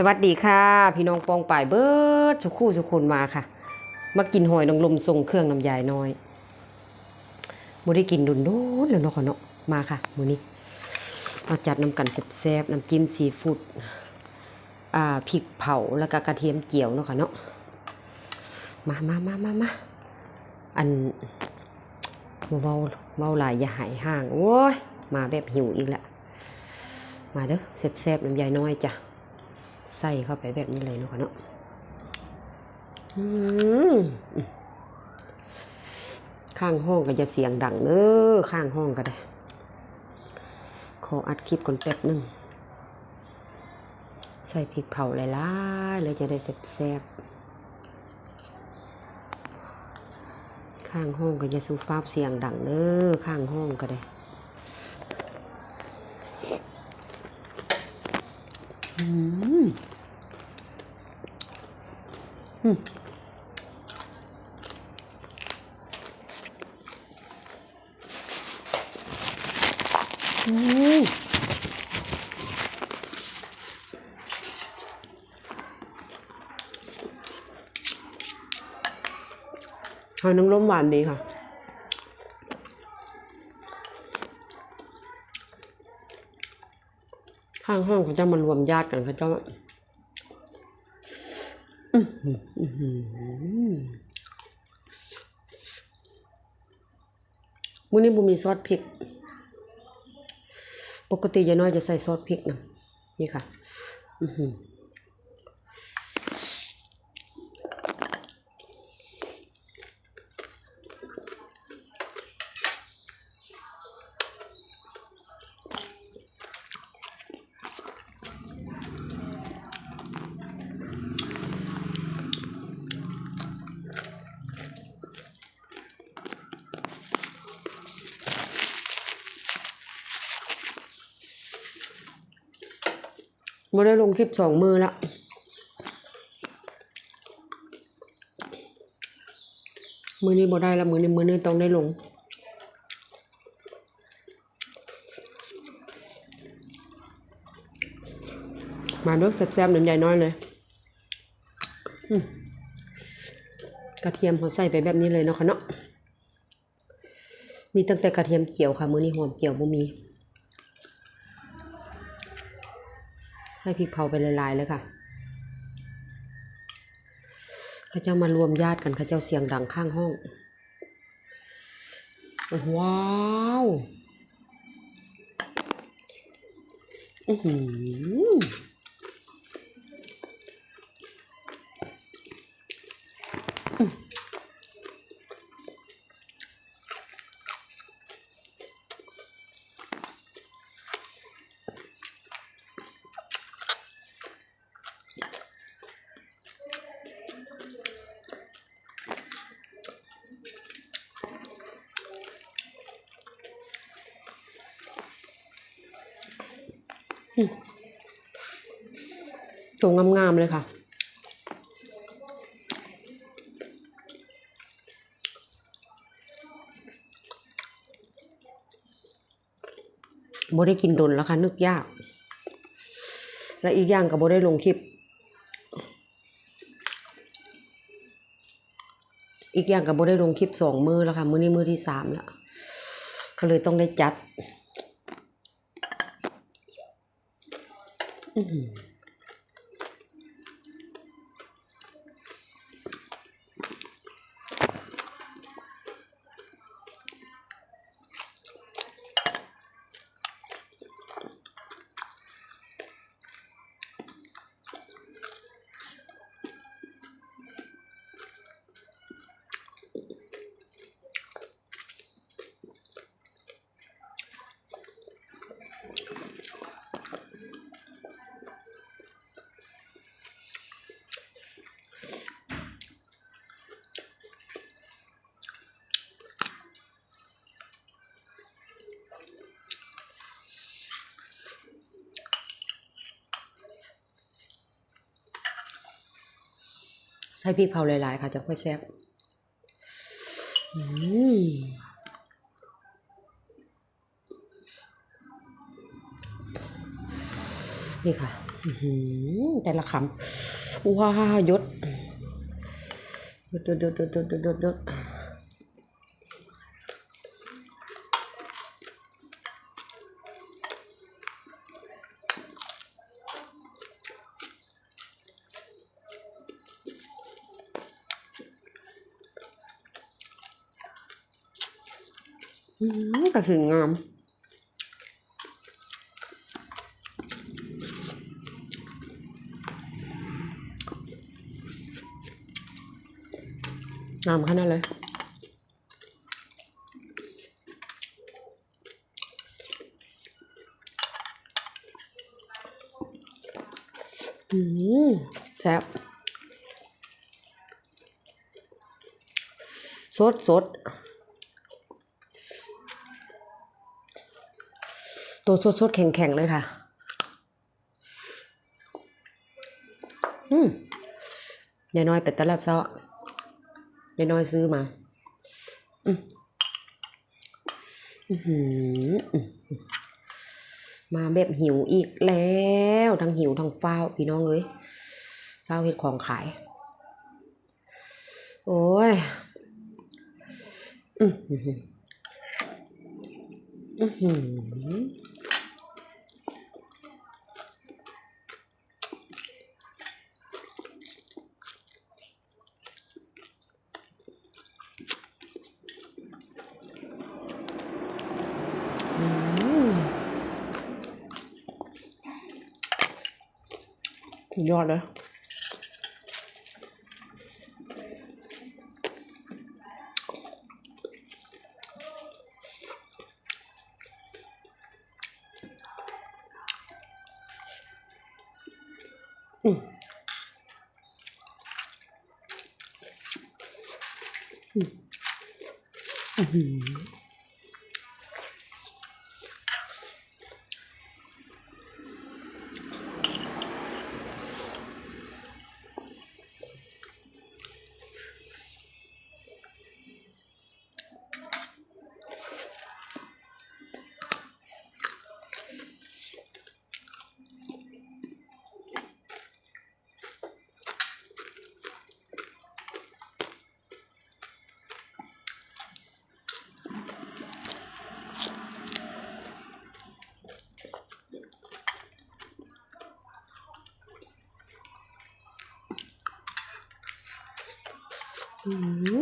สวัสดีค่ะ พี่น้องปองป่ายเบิร์ดสุคู่สุคนมาค่ะ มากินหอยนางรมทรงเครื่องน้ำยายน้อยบ่ได้กินดุนโดนแล้วเนาะค่ะเนาะมาค่ะมื้อนี้มาจัดน้ำกันแซ่บๆน้ำจิ้มซีฟู้ดอ่าพริกเผาแล้วก็กระเทียมเจียวเนาะค่ะเนาะมามามามามาอันบ่เว้าเว้าหลายอย่าหายห่างโอ้ยมาแบบหิวอีกแล้วมาเด้อแซ่บๆน้ำยายน้อยจ้ะ ใส่เข้าไปแบบนี้เลยเนาะค่ะเนาะอืมข้างห้องก็จะเสียงดังเด้อข้างห้องก็ได้ ขออัดคลิปก่อนแป๊บหนึง ใส่พริกเผาหลายๆเลยจะได้แซ่บๆข้างห้องก็จะสูฟ้าเสียงดังเด้อข้างห้องก็ได้อืม อืมอืม หอยนางรมหวานดีค่ะ ข้างห้องเขาจะมารวมญาติกันเขาจะว่าอื้อหืออื้อหือ มื้อนี้บุมีซอสพริก ปกติยายน้อยจะใส่ซอสพริกนะนี่ค่ะ อือหือ ไม่ได้ลงคลิปสองมือละมือนี้บ่ได้ละมือนี้มือนี้ต้องได้ลง มาด้วยแซ่บๆหนึ่งใหญ่น้อยเลยกระเทียมเขาใส่ไปแบบนี้เลยเนาะค่ะเนาะมีตั้งแต่กระเทียมเจียวค่ะ มือนี้หอมเจียวบ่มี ส่พริกเผาไปหลายๆเลยค่ะเขาเจ้ามารวมญาติกันเขาเจ้าเสียงดังข้างห้อง ว้าวอือหือ ตรงงามๆเลยค่ะ บ่ได้กินดนแล้วค่ะ นึกยาก และอีกอย่างก็บ่ได้ลงคลิป อีกอย่างก็บ่ได้ลงคลิปสองมือแล้วค่ะ มือนี้มือที่สามแล้วก็เลยต้องได้จัด ใส่พริกเผาหลายๆ ค่ะจะค่อยแซ่บนี่ค่ะแต่ละคำว้ายดยดยดยดยดยดยดยศอืมก ระถึงงามงามขนาดเลยอืมแซ่บสดสด ตัวสดสดแข็งแข็งๆเลยค่ะ อืมยายน้อยเป็ดตละเซาะยายน้อยซื้อมา อืมอื้อหืออื้อหือมาแบบหิวอีกแล้วทั้งหิวทั้งฟ้าพี่น้องเอ้ยฟ้าเห็ดของขาย โอ้ยอือหืออือหืออืม สุดยอดเลยอืม Uhum.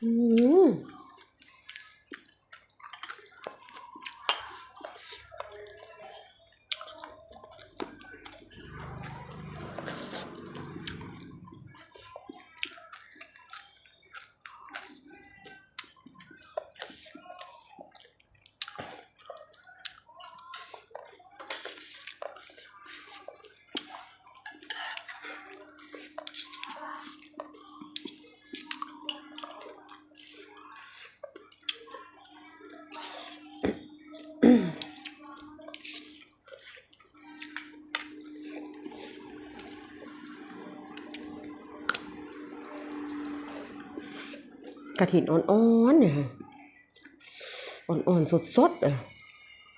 嗯 กระถินอ่อนๆเนี่ยค่ะอ่อนๆสดๆอะ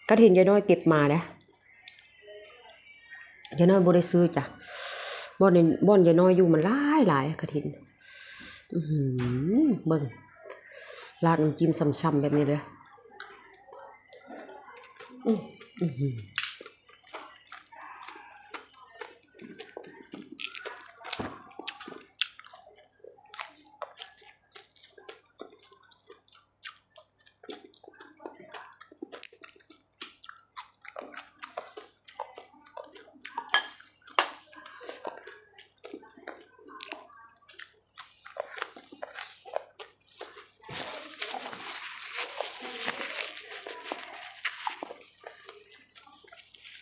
กระถินยายน้อยเก็บมานะยายน้อยบ่ได้ซื้อจ้ะบ่อนนี่บ่อนยายน้อยอยู่มันหลายหลายกระถินอือหือเบิ่งราดน้ำจิ้มช่ำๆแบบนี้เลยอืออื้อ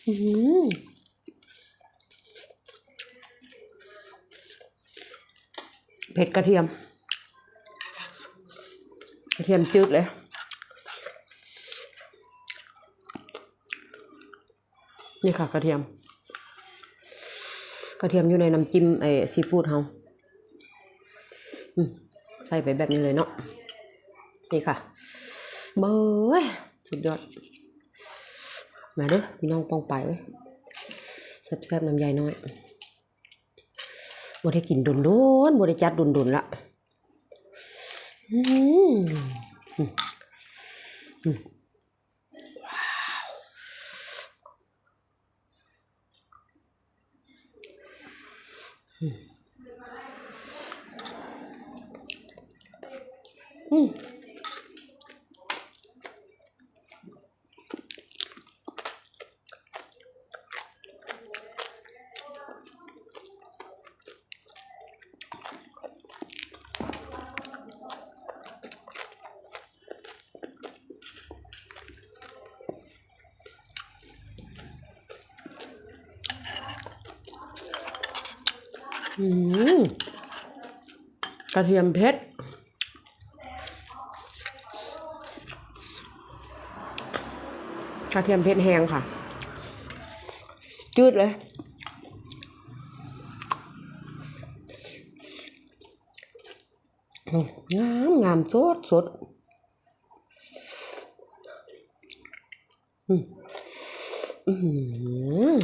อืมเผ็ดกระเทียม กระเทียมจืดเลยนี่ค่ะ กระเทียม กระเทียมอยู่ในน้ำจิ้มไอ้ซีฟู้ดเฮาใส่ไปแบบนี้เลยเนาะนี่ค่ะ เบยสุดยอด มาเด้อพี่น้องปองไปเว้ยแซ่บๆน้ำใยน้อยบ่ได้กินดุนดุนบ่ได้จัดดุนดุนละอืมอืมอืมว้าวอืมอืม อืม กระเทียมเพชรกระเทียมเพชรแห้งค่ะ จืดเลย งามงามสดสดอืมอืม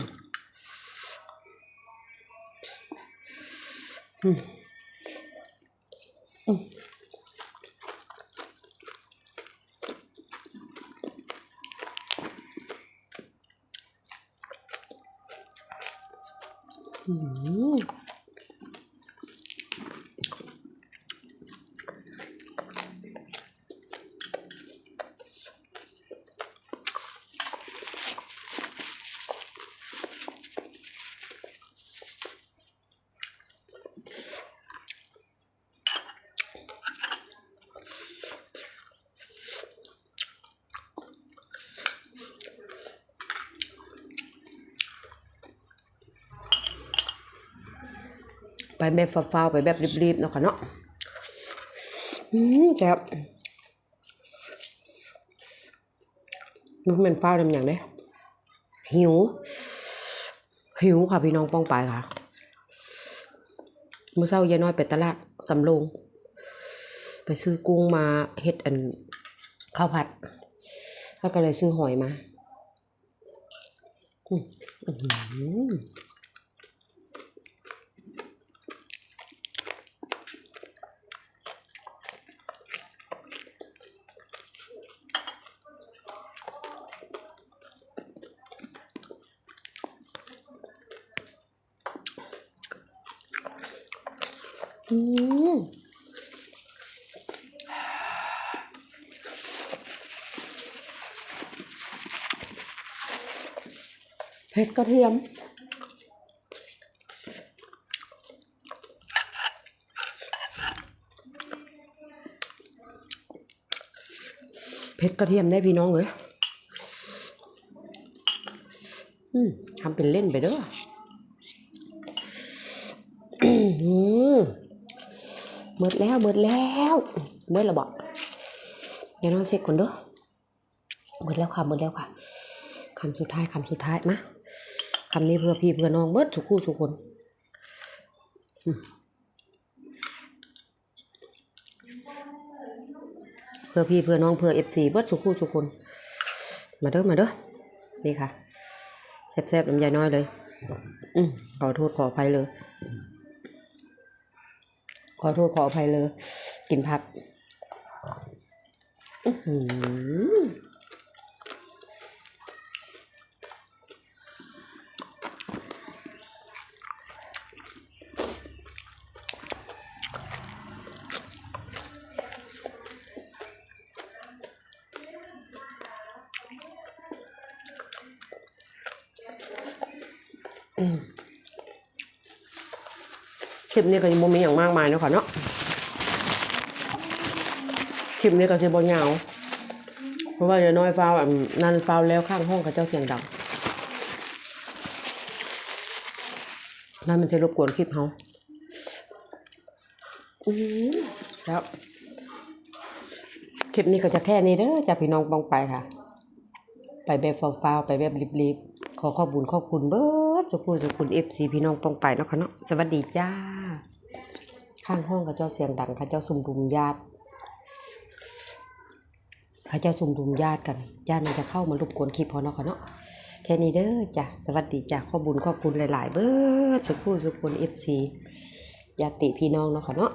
อืมอืมอืม ไป แบบฟ้าวๆไปแบบรีบๆเนาะค่ะเนาะอืมแซ่บมันเป็นฟ้าวทำอย่างเด้หิว หิวค่ะพี่น้องป้องไปค่ะเมื่อเช้ายายน้อยไปตลาดสำโรงไปซื้อกุ้งมาเฮ็ดอันข้าวผัดแล้วก็เลยซื้อหอยมาอืม อืมเผ็ดกระเทียมเผ็ดกระเทียมได้พี่น้องเลยอืมทำเป็นเล่นไปเด้อม หมดแล้วหมดแล้วหมดแล้วบอกเดี๋ยวน้องเช็คก่อนเด้อหมดแล้วค่ะหมดแล้วค่ะคำสุดท้ายคำสุดท้ายมาคำนี้เพื่อพี่เพื่อน้องเบิดสุคู่สุคนเพื่อพี่เพื่อน้องเพื่อเอฟซีเบิดสุคู่สุคนมาเด้อมาเด้อนี่ค่ะแซ่บๆน้ำยายน้อยเลย อืมขอโทษขออภัยเลย ออโทษขออภัยเลย กินผักอือหือ คลิปนี้ก็ยังบ่มีอย่างมากมายนะค่ะเนาะคลิปนี้ก็สิบ่ยาวเพราะว่าอย่าน้อยฟาวอะนั่นฟาวแล้วข้างห้องกับเจ้าเสียงดังนั่นมันจะรบกวนคลิปเฮาอือแล้วคลิปนี้ก็จะแค่นี้เด้อจากพี่น้องปองไปค่ะ ไปแบบฟาวๆไปแบบรีบๆขอขอบคุญขอบคุณเบิร์ดสุขุสุขุนเอฟซีพี่น้องปองไปเนาะค่ะเนาะสวัสดีจ้า ข้างห้องกับเจ้าเสียงดังเขาเจ้าสุมรุมญาติเขาเจ้าสุ่มดุมญาติกันญาติมันจะเข้ามารบกวนคลิปพอเนาะค่ะเนาะแค่นี้เด้อจ้ะสวัสดีจ้ะขอบุญขอบคุณหลาย ๆ เบิดสุขูสุขุนเอฟซีญาติพี่น้องเนาะค่ะเนาะ